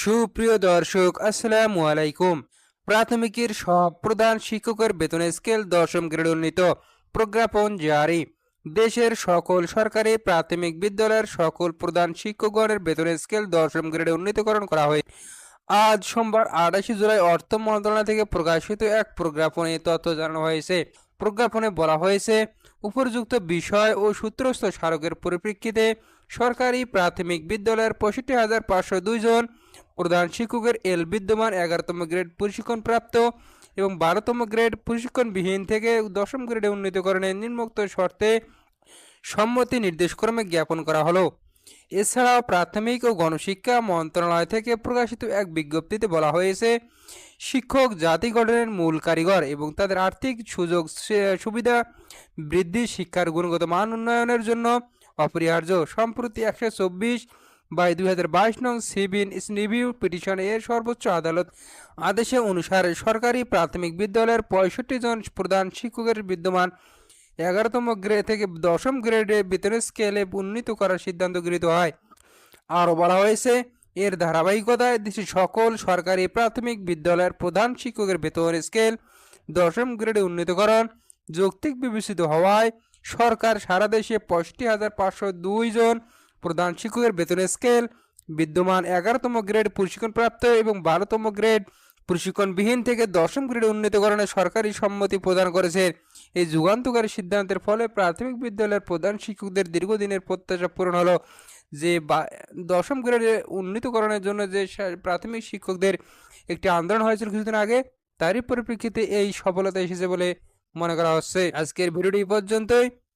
সুপ্রিয় দর্শক, আসসালামু আলাইকুম। প্রাথমিকের সব প্রধান শিক্ষকের বেতন স্কেল দশম গ্রেড উন্নীত। প্রজ্ঞাপন জারি। দেশের সকল সরকারি প্রাথমিক বিদ্যালয়ের সকল প্রধান শিক্ষকগণের বেতন স্কেল দশম গ্রেডে উন্নীতকরণ করা হয়। আজ সোমবার আঠাশে জুলাই অর্থ মন্ত্রণালয় থেকে প্রকাশিত এক প্রজ্ঞাপনে তথ্য জানানো হয়েছে। প্রজ্ঞাপনে বলা হয়েছে, উপযুক্ত বিষয় ও সূত্রস্থ স্মারকের পরিপ্রেক্ষিতে সরকারি প্রাথমিক বিদ্যালয়ের পঁয়ষট্টি হাজার পাঁচশো দুই জন প্রধান শিক্ষকের এল বিদ্যমান এগারোতম গ্রেড প্রশিক্ষণপ্রাপ্ত এবং বারোতম গ্রেড প্রশিক্ষণবিহীন থেকে দশম গ্রেডে উন্নীতকরণের নিম্নোক্ত শর্তে সম্মতি নির্দেশক্রমে জ্ঞাপন করা হলো। এছাড়াও প্রাথমিক ও গণশিক্ষা মন্ত্রণালয় থেকে প্রকাশিত এক বিজ্ঞপ্তিতে বলা হয়েছে, শিক্ষক জাতি গঠনের মূল কারিগর এবং তাদের আর্থিক সুযোগ সুবিধা বৃদ্ধি শিক্ষার গুণগত মান উন্নয়নের জন্য অপরিহার্য। সম্প্রতি একশো চব্বিশ বাই দুই হাজার বাইশ নং সিভিল রিভিউ পিটিশন এর সর্বোচ্চ আদালত আদেশে অনুসারে সরকারি প্রাথমিক বিদ্যালয়ের পঁয়ষট্টি জন প্রধান শিক্ষকের বিদ্যমান এগারোতম গ্রেড থেকে দশম গ্রেডে বেতন স্কেলে উন্নীত করার সিদ্ধান্ত গৃহীত হয়। আরও বলা হয়েছে, এর ধারাবাহিকতায় দেশের সকল সরকারি প্রাথমিক বিদ্যালয়ের প্রধান শিক্ষকের বেতন স্কেল দশম গ্রেডে উন্নীতকরণ যৌক্তিক বিবেচিত হওয়ায় সরকার সারা দেশে পঁয়ষট্টি হাজার পাঁচশো দুই জন প্রধান শিক্ষকের বেতন স্কেল বিদ্যমান এগারোতম গ্রেড প্রশিক্ষণপ্রাপ্ত এবং বারোতম গ্রেড প্রশিক্ষণবিহীন থেকে দশম গ্রেডে উন্নীতকরণে সরকারি সম্মতি প্রদান করেছে। এই যুগান্তকারী সিদ্ধান্তের ফলে প্রাথমিক বিদ্যালয়ের প্রধান শিক্ষকদের দীর্ঘদিনের প্রত্যাশা পূরণ হলো যে দশম গ্রেডে উন্নীতকরণের জন্য যে প্রাথমিক শিক্ষকদের একটি আন্দোলন হয়েছিল কিছুদিন আগে, তারই পরিপ্রেক্ষিতে এই সফলতা এসেছে বলে মনে করা হচ্ছে। আজকের ভিডিওটি পর্যন্তই।